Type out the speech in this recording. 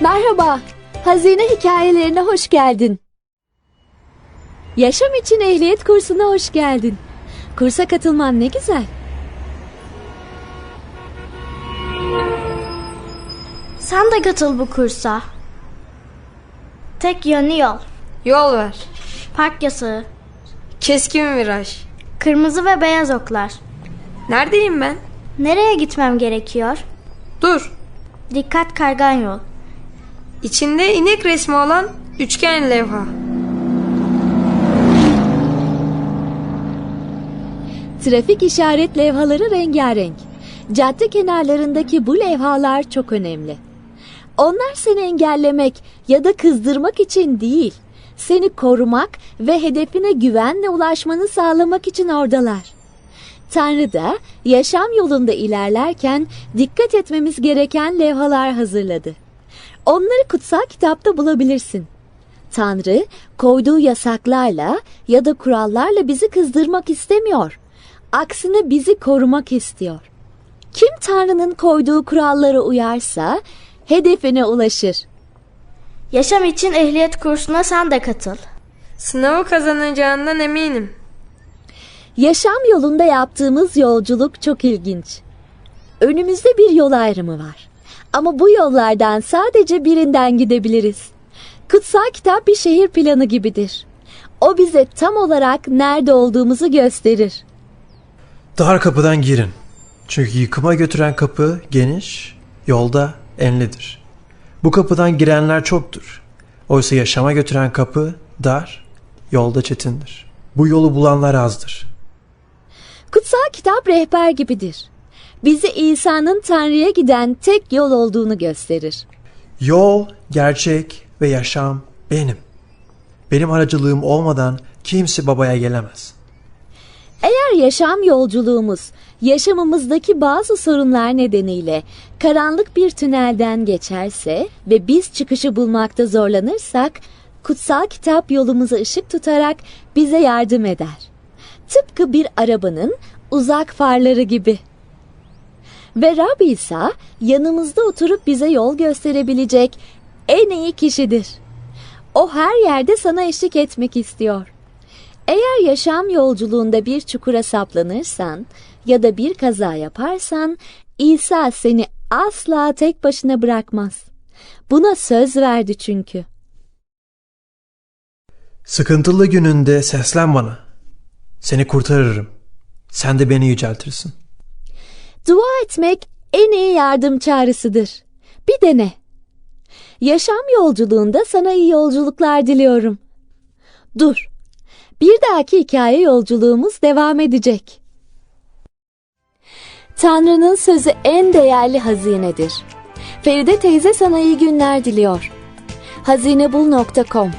Merhaba, Hazine Hikayelerine hoş geldin. Yaşam için ehliyet kursuna hoş geldin. Kursa katılman ne güzel. Sen de katıl bu kursa. Tek yönlü yol. Yol ver. Park yasağı. Keskin viraj. Kırmızı ve beyaz oklar. Neredeyim ben? Nereye gitmem gerekiyor? Dur. Dikkat kaygan yol. İçinde inek resmi olan üçgen levha. Trafik işaret levhaları rengarenk. Cadde kenarlarındaki bu levhalar çok önemli. Onlar seni engellemek ya da kızdırmak için değil, seni korumak ve hedefine güvenle ulaşmanı sağlamak için oradalar. Tanrı da yaşam yolunda ilerlerken dikkat etmemiz gereken levhalar hazırladı. Onları kutsal kitapta bulabilirsin. Tanrı koyduğu yasaklarla ya da kurallarla bizi kızdırmak istemiyor. Aksine bizi korumak istiyor. Kim Tanrı'nın koyduğu kurallara uyarsa hedefine ulaşır. Yaşam için ehliyet kursuna sen de katıl. Sınavı kazanacağından eminim. Yaşam yolunda yaptığımız yolculuk çok ilginç. Önümüzde bir yol ayrımı var. Ama bu yollardan sadece birinden gidebiliriz. Kutsal kitap bir şehir planı gibidir. O bize tam olarak nerede olduğumuzu gösterir. Dar kapıdan girin. Çünkü yıkıma götüren kapı geniş, yolda enlidir. Bu kapıdan girenler çoktur. Oysa yaşama götüren kapı dar, yolda çetindir. Bu yolu bulanlar azdır. Kutsal kitap rehber gibidir. Bize İsa'nın Tanrı'ya giden tek yol olduğunu gösterir. Yol, gerçek ve yaşam benim. Benim aracılığım olmadan kimse babaya gelemez. Eğer yaşam yolculuğumuz yaşamımızdaki bazı sorunlar nedeniyle karanlık bir tünelden geçerse ve biz çıkışı bulmakta zorlanırsak kutsal kitap yolumuza ışık tutarak bize yardım eder. Tıpkı bir arabanın uzak farları gibi. Ve Rab İsa yanımızda oturup bize yol gösterebilecek en iyi kişidir. O her yerde sana eşlik etmek istiyor. Eğer yaşam yolculuğunda bir çukura saplanırsan ya da bir kaza yaparsan İsa seni asla tek başına bırakmaz. Buna söz verdi çünkü. Sıkıntılı gününde seslen bana. Seni kurtarırım. Sen de beni yüceltirsin. Dua etmek en iyi yardım çağrısıdır. Bir dene. Yaşam yolculuğunda sana iyi yolculuklar diliyorum. Dur. Bir dahaki hikaye yolculuğumuz devam edecek. Tanrı'nın sözü en değerli hazinedir. Feride teyze sana iyi günler diliyor. hazinebul.com